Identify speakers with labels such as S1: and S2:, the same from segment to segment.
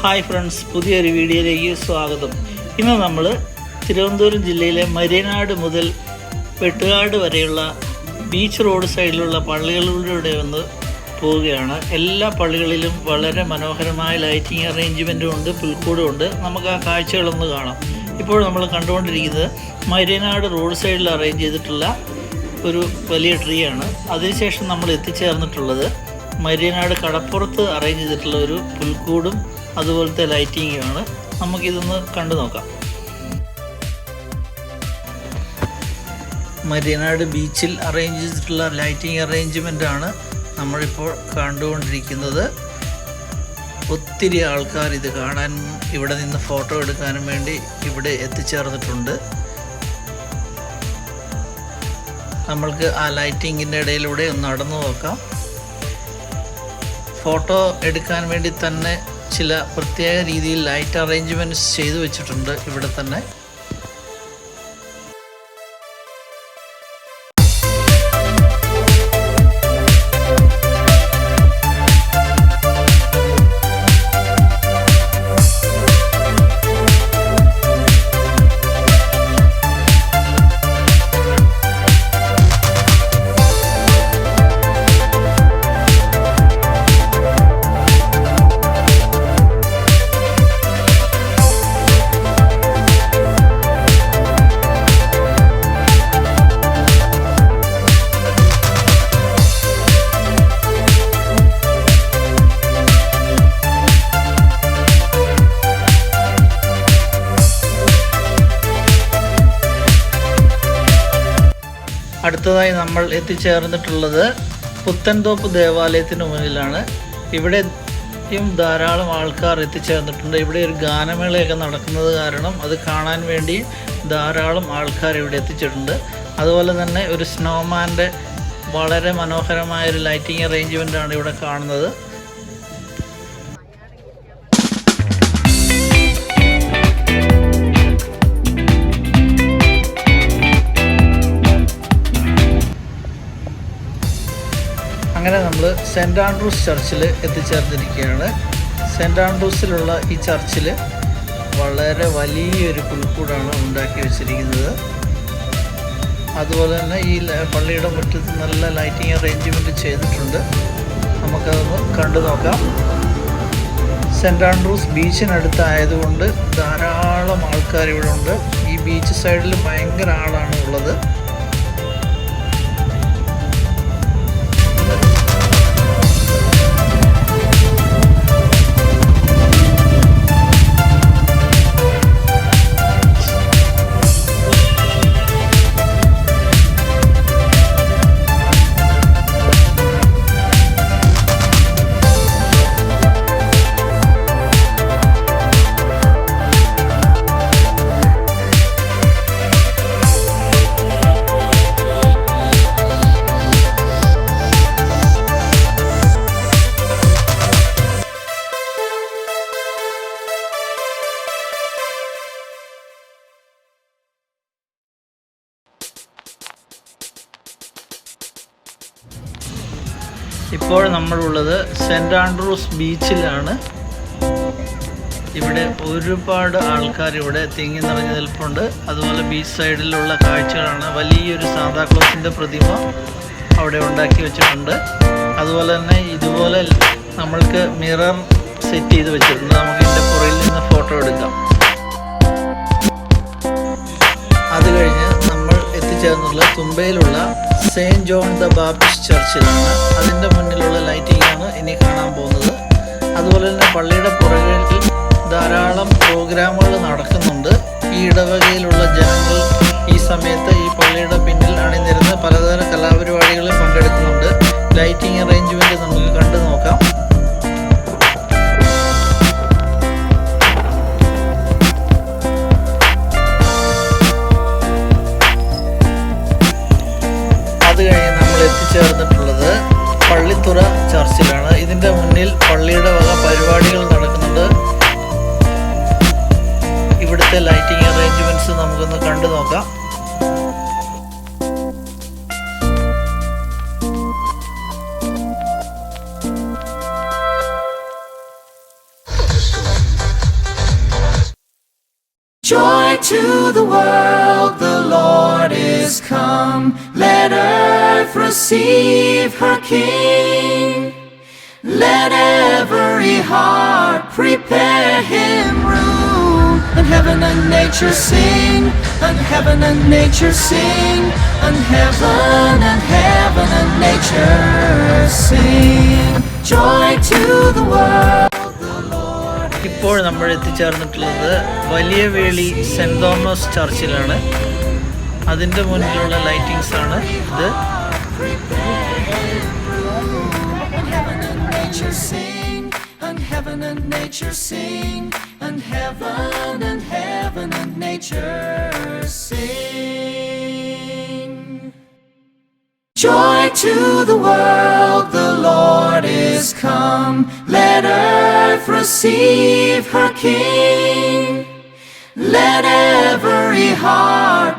S1: Hi friends പുതിയൊരു വീഡിയോയിലേക്ക് സ്വാഗതം. ഇന്ന് നമ്മൾ തിരുവനന്തപുരം ജില്ലയിലെ മരിയനാട് മുതൽ വെട്ടുകാട് വരെയുള്ള ബീച്ച് റോഡ് സൈഡിലുള്ള പള്ളികളിലൂടെ വന്ന് പോവുകയാണ്. എല്ലാ പള്ളികളിലും വളരെ മനോഹരമായ ലൈറ്റിംഗ് അറേഞ്ച്മെന്റും ഉണ്ട് പുൽക്കൂടും ഉണ്ട്. നമുക്ക് ആ കാഴ്ചകളൊന്ന് കാണാം. ഇപ്പോൾ നമ്മൾ കണ്ടുകൊണ്ടിരിക്കുന്നത് മരിയനാട് റോഡ് സൈഡിൽ അറേഞ്ച് ചെയ്തിട്ടുള്ള ഒരു വലിയ ട്രീ ആണ് അതിനുശേഷം നമ്മൾ എത്തിച്ചേർന്നിട്ടുള്ളത് മരിയനാട് കടപ്പുറത്ത് അറേഞ്ച് ചെയ്തിട്ടുള്ള ഒരു പുൽക്കൂടും അതുപോലത്തെ ലൈറ്റിങ്ങുമാണ് നമുക്കിതൊന്ന് കണ്ടു നോക്കാം. മരിയനാട് ബീച്ചിൽ അറേഞ്ച് ചെയ്തിട്ടുള്ള ലൈറ്റിംഗ് അറേഞ്ച്മെന്റ് ആണ് നമ്മളിപ്പോൾ കണ്ടുകൊണ്ടിരിക്കുന്നത്. ഒത്തിരി ആൾക്കാർ ഇത് കാണാൻ ഇവിടെ നിന്ന് ഫോട്ടോ എടുക്കാനും വേണ്ടി ഇവിടെ എത്തിച്ചേർന്നിട്ടുണ്ട്. നമ്മൾക്ക് ആ ലൈറ്റിങ്ങിന്റെ ഇടയിലൂടെ ഒന്ന് നടന്നു നോക്കാം. ഫോട്ടോ എടുക്കാൻ വേണ്ടി തന്നെ ചില പ്രത്യേക രീതിയിൽ ലൈറ്റ് അറേഞ്ച്മെന്റ്സ് ചെയ്തു വെച്ചിട്ടുണ്ട് ഇവിടെ തന്നെ. അടുത്തതായി നമ്മൾ എത്തിച്ചേർന്നിട്ടുള്ളത് പുത്തൻതോപ്പ് ദേവാലയത്തിന് മുന്നിലാണ്. ഇവിടെ ഇവിടെയും ധാരാളം ആൾക്കാർ എത്തിച്ചേർന്നിട്ടുണ്ട്. ഇവിടെ ഒരു ഗാനമേളയൊക്കെ നടക്കുന്നത് കാരണം അത് കാണാൻ വേണ്ടി ധാരാളം ആൾക്കാർ ഇവിടെ എത്തിച്ചിട്ടുണ്ട്. അതുപോലെ തന്നെ ഒരു സ്നോമാന്റെ വളരെ മനോഹരമായ ഒരു ലൈറ്റിംഗ് അറേഞ്ച്മെന്റ് ആണ് ഇവിടെ കാണുന്നത്. നമ്മൾ സെന്റ് ആൻഡ്രൂസ് ചർച്ചിൽ എത്തിച്ചേർന്നിരിക്കുകയാണ്. സെന്റ് ആൻഡ്രൂസിലുള്ള ഈ ചർച്ചിൽ വളരെ വലിയൊരു പുൽക്കൂടാണ് ഉണ്ടാക്കി വെച്ചിരിക്കുന്നത്. അതുപോലെ തന്നെ ഈ പള്ളിയുടെ മുറ്റത്ത് നല്ല ലൈറ്റിംഗ് അറേഞ്ച്മെന്റ് ചെയ്തിട്ടുണ്ട്. നമുക്കതൊന്ന് കണ്ടു നോക്കാം. സെന്റ് ആൻഡ്രൂസ് ബീച്ചിനടുത്തായതുകൊണ്ട് ധാരാളം ആൾക്കാർ ഇവിടെ ഉണ്ട് ഈ ബീച്ച് സൈഡിൽ ഭയങ്കര ആളാണ് ഉള്ളത്. ഇപ്പോൾ നമ്മളുള്ളത് സെന്റ് ആൻഡ്രൂസ് ബീച്ചിലാണ് ഇവിടെ ഒരുപാട് ആൾക്കാർ ഇവിടെ തിങ്ങി നിറഞ്ഞു നിൽപ്പുണ്ട്. അതുപോലെ ബീച്ച് സൈഡിലുള്ള കാഴ്ചകളാണ് വലിയൊരു സാന്താക്ലോസിന്റെ പ്രതിമ അവിടെ ഉണ്ടാക്കി വെച്ചിട്ടുണ്ട്. അതുപോലെ തന്നെ ഇതുപോലെ നമ്മൾക്ക് മിറർ സെറ്റ് ചെയ്ത് വെച്ചിട്ടുണ്ട്. നമുക്ക് ഇതിന്റെ പുറയിൽ നിന്ന് ഫോട്ടോ എടുക്കാം. അത് കഴിഞ്ഞ് നമ്മൾ എത്തിച്ചേർന്നുള്ള തുമ്പയിലുള്ള സെയിന്റ് ജോൺ ദ ബാപ്റ്റിസ്റ്റ് ചർച്ചിലാണ് അതിന്റെ മുന്നിലുള്ള ലൈറ്റിംഗ് ആണ് ഇനി കാണാൻ പോകുന്നത്. അതുപോലെ തന്നെ പള്ളിയുടെ പുറകിൽ ധാരാളം പ്രോഗ്രാമുകൾ നടക്കുന്നുണ്ട്. ഈ ഇടവകയിലുള്ള ജനങ്ങൾ ഈ സമയത്ത് ഈ പള്ളിയുടെ പിന്നിൽ അണിനിരുന്ന് പലതരം കലാപരിപാടികളിൽ പങ്കെടുക്കുന്നുണ്ട്. ലൈറ്റിംഗ് അറേഞ്ച്മെന്റ് നമുക്ക് കണ്ടു നോക്കാം. ചേർന്നിട്ടുള്ളത് പള്ളിത്തുറ ചർച്ചിലാണ്. ഇതിന്റെ മുന്നിൽ പള്ളിയുടെ വക പരിപാടികൾ നടക്കുന്നുണ്ട്. ഇവിടുത്തെ ലൈറ്റിംഗ് അറേഞ്ച്മെന്റ്സ് നമുക്കൊന്ന് കണ്ടു നോക്കാം.
S2: Joy to the world, the Lord is come. Let earth receive her King. Let every heart prepare him room. And heaven and nature sing, and heaven and nature sing, and heaven and heaven and nature sing. Joy to the world,
S1: ഇപ്പോൾ നമ്മൾ എത്തിച്ചേർന്നിട്ടുള്ളത് വലിയ വേളി saint Thomas ചർച്ചിലാണ് അതിൻ്റെ മുന്നിലുള്ള lightings ആണ് ഇത്
S2: and heaven and nature sing, and heaven and nature sing, and heaven and heaven and nature sing. Joy to the world, the Lord is come. Let earth receive her King. Let every heart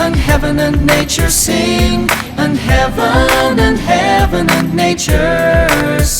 S2: and heaven and nature sing, and heaven and heaven and nature sing.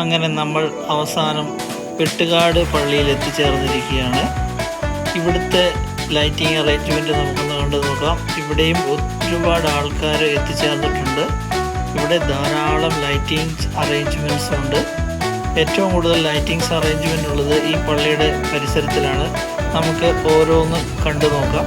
S1: അങ്ങനെ നമ്മൾ അവസാനം വെട്ടുകാട് പള്ളിയിൽ എത്തിച്ചേർന്നിരിക്കുകയാണ് ഇവിടുത്തെ lighting arrangement നമുക്കൊന്ന് കണ്ടു നോക്കാം. ഇവിടെയും ഒരുപാട് ആൾക്കാർ എത്തിച്ചേർന്നിട്ടുണ്ട്. ഇവിടെ ധാരാളം ലൈറ്റിംഗ് അറേഞ്ച്മെന്റ്സ് ഉണ്ട്. ഏറ്റവും കൂടുതൽ ലൈറ്റിങ്സ് അറേഞ്ച്മെന്റ് ഉള്ളത് ഈ പള്ളിയുടെ പരിസരത്തിലാണ്. നമുക്ക് ഓരോന്ന് കണ്ടു നോക്കാം.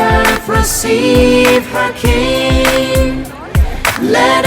S2: receive her King. Let